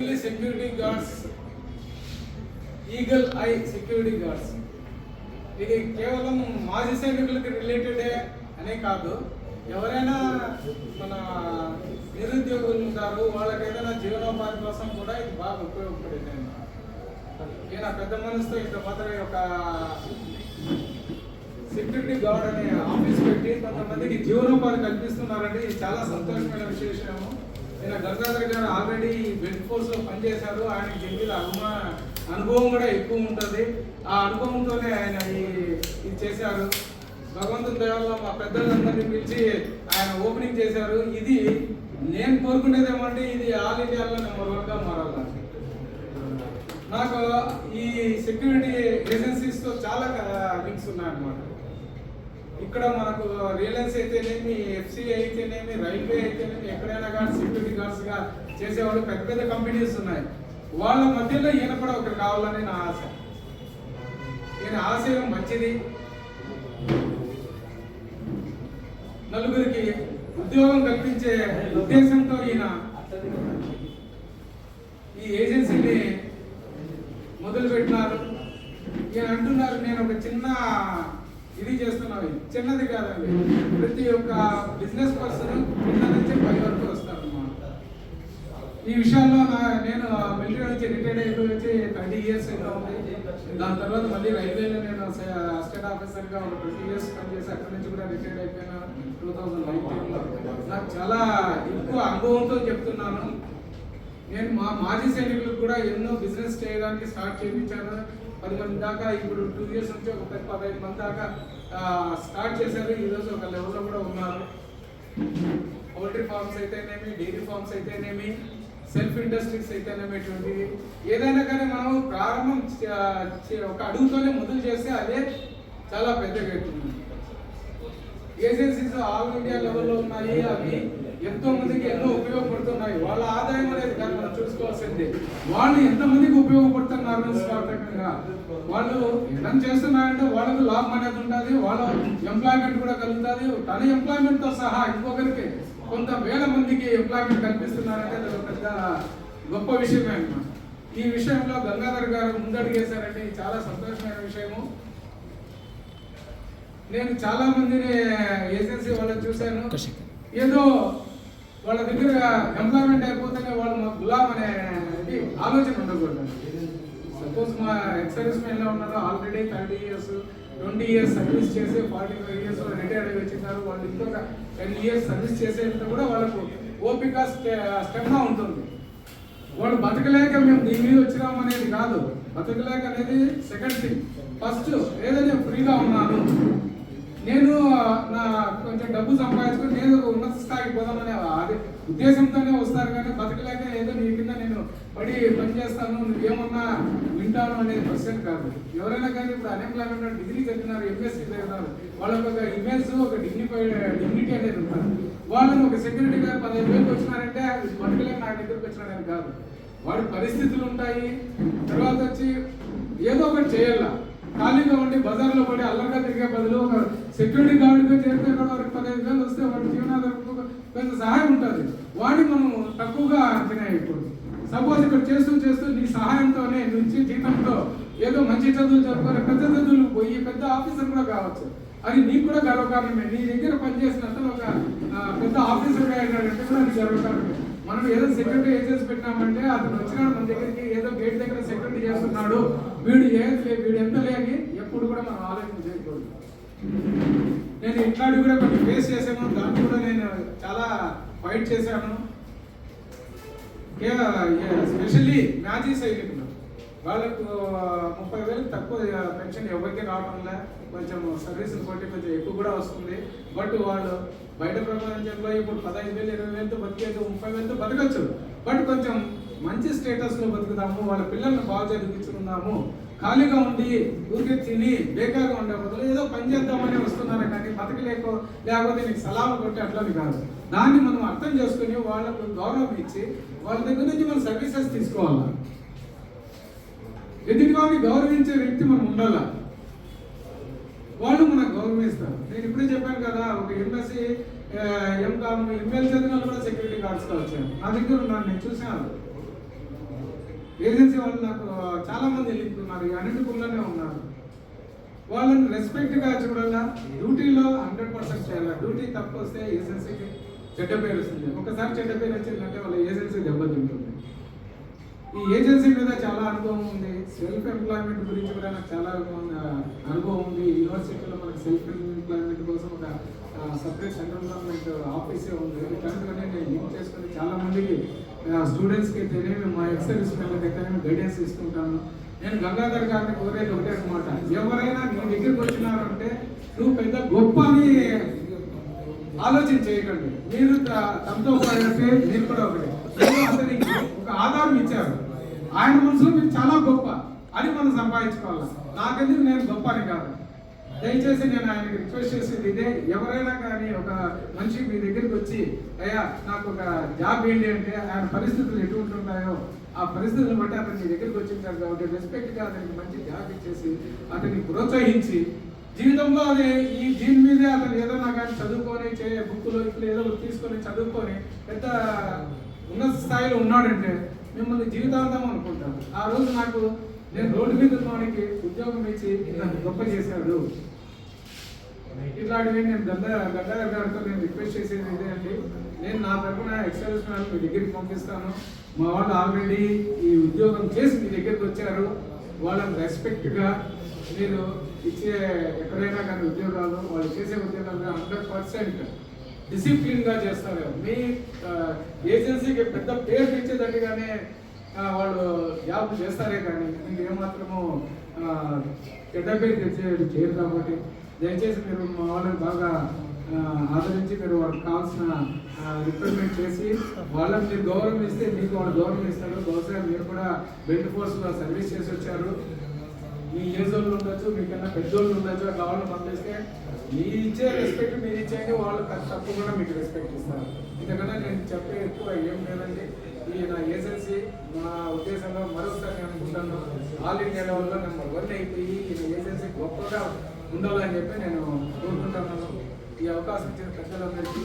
Security guards eagle eye security guards ఇది కేవలం మాజీ సైనికులకి రిలేటెడే అనే కాదు. ఎవరైనా మన నిరుద్యోగులు ఉంటారు వాళ్ళకి ఏదైనా జీవనోపాధి కోసం కూడా ఇది బాగా ఉపయోగపడింది ఈయన పెద్ద మనసుతో ఇంత మాత్రమే ఒక సెక్యూరిటీ గార్డ్ అనే ఆఫీస్ పెట్టి కొంతమందికి జీవనోపాధి కల్పిస్తున్నారంటే ఇది చాలా సంతోషమైన విశేషము. ఈయన గంగాధర్ గారు ఆల్రెడీ బెడ్ ఫోర్స్లో పనిచేశారు. ఆయన దీని అభిమా అనుభవం కూడా ఎక్కువ ఉంటుంది. ఆ అనుభవంతోనే ఆయన ఇది చేశారు. భగవంతుని దయవల్ల మా పెద్దలందరినీ పిలిచి ఆయన ఓపెనింగ్ చేశారు. ఇది నేను కోరుకునేది ఏమంటే ఇది ఆల్ ఇండియాలో నెంబర్ వన్గా మారాలి. నాకు ఈ సెక్యూరిటీ ఏజెన్సీస్తో చాలా లింక్స్ ఉన్నాయన్నమాట. ఇక్కడ మనకు రిలయన్స్ అయితేనేమి ఎఫ్సి అయితేనేమి రైల్వే అయితేనేమి ఎక్కడైనా కానీ సెక్యూరిటీ గార్డ్స్గా చేసేవాళ్ళు పెద్ద పెద్ద కంపెనీస్ ఉన్నాయి. వాళ్ళ మధ్యలో ఈయన కూడా ఒకరు కావాలని నా ఆశ. ఈయన ఆశయం మంచిది. నలుగురికి ఉద్యోగం కల్పించే ఉద్దేశంతో ఈయన ఈ ఏజెన్సీని మొదలు పెట్టినారు ఈయన అంటున్నారు నేను ఒక చిన్న ఇది చేస్తున్నావు చిన్నది కాదండి. ప్రతి ఒక్క బిజినెస్ పర్సన్ కింద నుంచి పై వరకు వస్తారు ఈ విషయాల్లో నా నేను మిలిటరీ నుంచి రిటైర్డ్ అయిపోయి వచ్చి థర్టీ ఇయర్స్ అయితే ఉంది. దాని తర్వాత మళ్ళీ రైల్వేలో నేను అసిస్టెంట్ ఆఫీసర్గా ఒక ట్వంటీ ఇయర్స్ పనిచేసి అక్కడి నుంచి కూడా రిటైర్డ్ అయిపోయినా. టూ థౌజండ్ నైన్టీన్లో నాకు చాలా ఎక్కువ అనుభవంతో చెప్తున్నాను. నేను మా మాజీ సైనికులకు కూడా ఎన్నో బిజినెస్ చేయడానికి స్టార్ట్ చేయించాను. పది మంది దాకా ఇప్పుడు టూ ఇయర్స్ నుంచి ఒక పది పదహైదు మంది దాకా స్టార్ట్ చేశారు. ఈరోజు ఒక లెవెల్లో కూడా ఉన్నారు. పౌల్ట్రీ ఫార్మ్స్ అయితేనేమి డైరీ ఫార్మ్స్ అయితేనేమి సెల్ఫ్ ఇండస్ట్రీస్ అయితేనేమిటువంటివి ఏదైనా కానీ మనం ప్రారంభం ఒక అడుగుతోనే మొదలు చేస్తే అదే చాలా పెద్దగా అవుతుంది ఏజెన్సీస్ ఆల్ ఇండియా లెవెల్లో ఉన్నాయి అవి. ఎంతో మందికి ఎన్నో ఉపయోగపడుతున్నాయి. వాళ్ళ ఆదాయం అనేది కాదు మనం చూసుకోవాల్సింది. వాళ్ళు ఎంత మందికి ఉపయోగపడుతున్నారు వాళ్ళు ఎడం చేస్తున్నారంటే వాళ్ళకు లాభం అనేది ఉంటుంది వాళ్ళ ఎంప్లాయ్మెంట్ కూడా కలుగుతుంది. తన ఎంప్లాయ్మెంట్తో సహా ఇంకొకరికి కొంత వేల మందికి ఎంప్లాయ్మెంట్ కల్పిస్తున్నారంటే అది ఒక పెద్ద గొప్ప విషయమే అన్నమాట. ఈ విషయంలో గంగాధర్ గారు ముందడుగేశారంటే చాలా సంతోషమైన విషయము. నేను చాలా మందిని ఏజెన్సీ వాళ్ళని చూశాను. ఏదో వాళ్ళ దగ్గర ఎంప్లాయ్మెంట్ అయిపోతేనే వాళ్ళు మాకు గులాం అనే ఆలోచన ఉండకూడదు. సపోజ్ మా ఎక్స్ ఎలా ఉన్నారో already thirty years twenty years service చేసి ఫార్టీ ఫైవ్ ఇయర్స్ రిటైర్ అయి వచ్చినారు. వాళ్ళు ఇంకొక టెన్ ఇయర్స్ సర్వీస్ చేసేంత కూడా వాళ్ళకు ఓపిక స్టెమ్నా ఉంటుంది. వాళ్ళు బతకలేక మేము దీని మీద వచ్చినాం అనేది కాదు. బతకలేక అనేది సెకండ్ థింగ్ ఫస్ట్ ఏదైనా ఫ్రీగా ఉన్నాను. నేను నా కొంచెం డబ్బు సంపాదించుకుని నేను ఉన్నత స్థాయికి పోదామనే అది ఉద్దేశంతోనే వస్తారు కానీ బతకలేక ఏదో నీ కింద నేను పడి పని చేస్తాను నువ్వేమన్నా వింటాను అనేది క్వశ్చన్ కాదు. ఎవరైనా కానీ ఇప్పుడు అన్ఎంప్లాయ్మెంట్ డిగ్రీ చదివినారు ఎంఎస్సీ చదివినారు వాళ్ళకి ఒక ఇమేజ్ ఒక డిగ్నిఫై డిగ్నిటీ అనేది ఉంటారు వాళ్ళని ఒక సెక్యూరిటీ గారు పదిహేను వేలకు వచ్చినారంటే అది బతకలేక నా దగ్గరకు వచ్చినాడని కాదు. వాడి పరిస్థితులు ఉంటాయి తర్వాత వచ్చి ఏదో ఒకటి చేయాలా? ఖాళీగా ఉండి బజార్లో పడి అల్లరిగా తిరిగే బదులు ఒక సెక్యూరిటీ గార్డుగా చేస్తే కూడా వారికి పదిహేను వేలు వస్తే వాడి జీవనాధారం కొంత సహాయం ఉంటుంది. వాడిని మనం తక్కువగా అంచనా ఇప్పుడు. సపోజ్ ఇక్కడ చేస్తూ చేస్తూ నీ సహాయంతోనే నుంచి జీతంతో ఏదో మంచి చదువులు చదువుకొని పెద్ద చదువులు పోయి పెద్ద ఆఫీసర్ కూడా కావచ్చు. అది నీకు కూడా గర్వకారణమే. నీ దగ్గర పనిచేసిన అతను ఒక పెద్ద ఆఫీసర్గా అయినాడంటే కూడా అది గర్వకారణమే. మనం ఏదో సెక్యూరిటీ ఏజెన్సీ పెట్టినామంటే అతను వచ్చినాడు మన దగ్గరికి ఏదో గేట్ దగ్గర సెక్యూరిటీ చేస్తున్నాడు. వీడు ఏ వీడు ఎంత లేని ఎప్పుడు కూడా మనం ఆలోచన చేయకూడదు. నేను ఇట్లాంటి కూడా కొన్ని ఫేస్ చేశాను. దాంట్లో కూడా నేను చాలా ఫైట్ చేశాను. స్పెషల్లీ మ్యాచెస్ అయిపోయింది వాళ్ళకు ముప్పై వేలు తక్కువ పెన్షన్ ఎవరికి రావడంలే కొంచెం సర్వీస్ బట్టి కొంచెం ఎక్కువ కూడా వస్తుంది. బట్ వాళ్ళు బయట ప్రపంచంలో ఇప్పుడు పదహైదు వేలు ఇరవై వేలతో బతికేది ముప్పై వేలతో బతకచ్చు. బట్ కొంచెం మంచి స్టేటస్లో బతుకుదాము బతుకుతాము వాళ్ళ పిల్లల్ని బాగా చదివించుకున్నాము ఖాళీగా ఉండి ఊరికే తిని బేకార్గా ఉండే బదులు ఏదో పని చేద్దామని వస్తున్నారు కానీ బతకలేకో లేకపోతే నీకు సలాం కొట్టి అట్లని కాదు. దాన్ని మనం అర్థం చేసుకుని వాళ్ళకు గౌరవం ఇచ్చి వాళ్ళ దగ్గర నుంచి మనం సర్వీసెస్ తీసుకోవాలి. ఎదుటివాడిని గౌరవించే వ్యక్తి మనం ఉండాలా? వాళ్ళు మనకు గౌరవిస్తారు. నేను ఇప్పుడే చెప్పాను కదా ఒక ఎంఎస్సి ఎంకామ్ ఎంఎల్ చదివిన వాళ్ళు కూడా సెక్యూరిటీ గార్డ్స్గా వచ్చాను నా దగ్గర ఉన్నాను నేను చూశాను. ఏజెన్సీ వాళ్ళు నాకు చాలా మంది లింక్ ఉన్నారు ఈ ఉన్నారు. వాళ్ళని రెస్పెక్ట్గా చూడాలా? డ్యూటీలో హండ్రెడ్ పర్సెంట్ చేయాలి? డ్యూటీ తప్పు వస్తే ఏజెన్సీకి చెడ్డ పేరు వస్తుంది. ఒకసారి చెడ్డ పేరు వచ్చిందంటే వాళ్ళ ఏజెన్సీ దెబ్బతింటుంది. ఈ ఏజెన్సీ మీద చాలా అనుభవం ఉంది. సెల్ఫ్ ఎంప్లాయ్మెంట్ గురించి కూడా నాకు చాలా అనుభవం- ఉంది. యూనివర్సిటీలో మనకి సెల్ఫ్ ఎంప్లాయ్మెంట్ కోసం ఒక సపరేట్ సెంట్రల్ గవర్నమెంట్ ఆఫీసే ఉంది. ఇట్లాంటివన్నీ నేను లింక్ చేసుకుని చాలా మందికి స్టూడెంట్స్కి తెలియని మా ఎక్సర్వీస్ పిల్లలకి గైడెన్స్ ఇస్తుంటాను నేను గంగాధర్ గారిని కోరేది ఒకటే అనమాట ఎవరైనా నీ దగ్గరికి వచ్చినారంటే నువ్వు పెద్ద గొప్ప అని ఆలోచన చేయకండి. మీరు త- తమతో ఒకటే మీరు కూడా ఒకటే. అతనికి ఒక ఆధారం ఇచ్చారు. ఆయన మనసులో మీరు చాలా గొప్ప. అని మనం సంపాదించుకోవాలి? నాకెందుకు నేను గొప్ప అని కాదు. దయచేసి నేను ఆయనకి రిక్వెస్ట్ చేసేది ఇదే. ఎవరైనా కానీ ఒక మనిషి మీ దగ్గరికి వచ్చి అయ్యా నాకు ఒక జాబ్ ఏంటి అంటే ఆయన పరిస్థితులు ఎటువంటి ఉంటాయో ఆ పరిస్థితులను బట్టి అతను మీ దగ్గరికి వచ్చింటారు కాబట్టి రెస్పెక్ట్గా అతనికి మంచి జాబ్ ఇచ్చేసి అతన్ని ప్రోత్సహించి జీవితంలో అదే ఈ దీని మీదే అతను ఏదైనా కానీ చదువుకొని చే బుక్కులో ఇట్లా ఏదో తీసుకొని చదువుకొని పెద్ద ఉన్నత స్థాయిలో ఉన్నాడంటే మిమ్మల్ని జీవితాంతం అనుకుంటాను. ఆ రోజు నాకు నేను రోడ్డు మీద ఉన్నవాడికి ఉద్యోగం ఇచ్చి నన్ను గొప్ప చేశాడు. ఇట్లాంటివి నేను గంగా గంగాధర్ గారితో నేను రిక్వెస్ట్ చేసేది ఇదే అండి. నేను నా తరఫున ఎక్సర్వీస్ మీ దగ్గరికి పంపిస్తాను. మా వాళ్ళు ఆల్రెడీ ఈ ఉద్యోగం చేసి మీ దగ్గరికి వచ్చారు. వాళ్ళని రెస్పెక్ట్గా మీరు ఇచ్చే ఎక్కడైనా కానీ ఉద్యోగాలు వాళ్ళు చేసే ఉద్యోగాలు హండ్రెడ్ పర్సెంట్ డిసిప్లిన్గా చేస్తారు మీ ఏజెన్సీకి పెద్ద పేరు తెచ్చేదండిగానే వాళ్ళు జాబ్ చేస్తారే కానీ మీకు ఏమాత్రము పెద్ద చెడ్డ పేరు తెచ్చేది చేయరు కాబట్టి దయచేసి మీరు మా వాళ్ళని బాగా ఆదరించి మీరు వాళ్ళకి కావాల్సిన రిక్రూట్మెంట్ చేసి వాళ్ళకి మీరు గౌరవం ఇస్తే మీకు వాళ్ళు గౌరవం ఇస్తారు బహుశా మీరు కూడా బెల్ట్ ఫోర్స్లో సర్వీస్ చేసి వచ్చారు మీ ఏజ్ వాళ్ళు ఉండొచ్చు మీకన్నా పెద్దోళ్ళు ఉండొచ్చు అట్లా వాళ్ళని పంపిస్తే మీ ఇచ్చే రెస్పెక్ట్ మీరు ఇచ్చేయండి వాళ్ళు తప్పకుండా మీకు రెస్పెక్ట్ ఇస్తారు. ఇంతకన్నా నేను చెప్పే ఎక్కువ ఏం లేదండి. ఈ నా ఏజెన్సీ నా ఉద్దేశంలో మరొకసారి నేను అనుకుంటాను ఆల్ ఇండియా లెవెల్లో నెంబర్ వన్ అయిపోయి ఈ ఏజెన్సీ గొప్పగా ఉండాలని చెప్పి నేను కోరుకుంటున్నాను. ఈ అవకాశం ఇచ్చిన పెద్దలందరికీ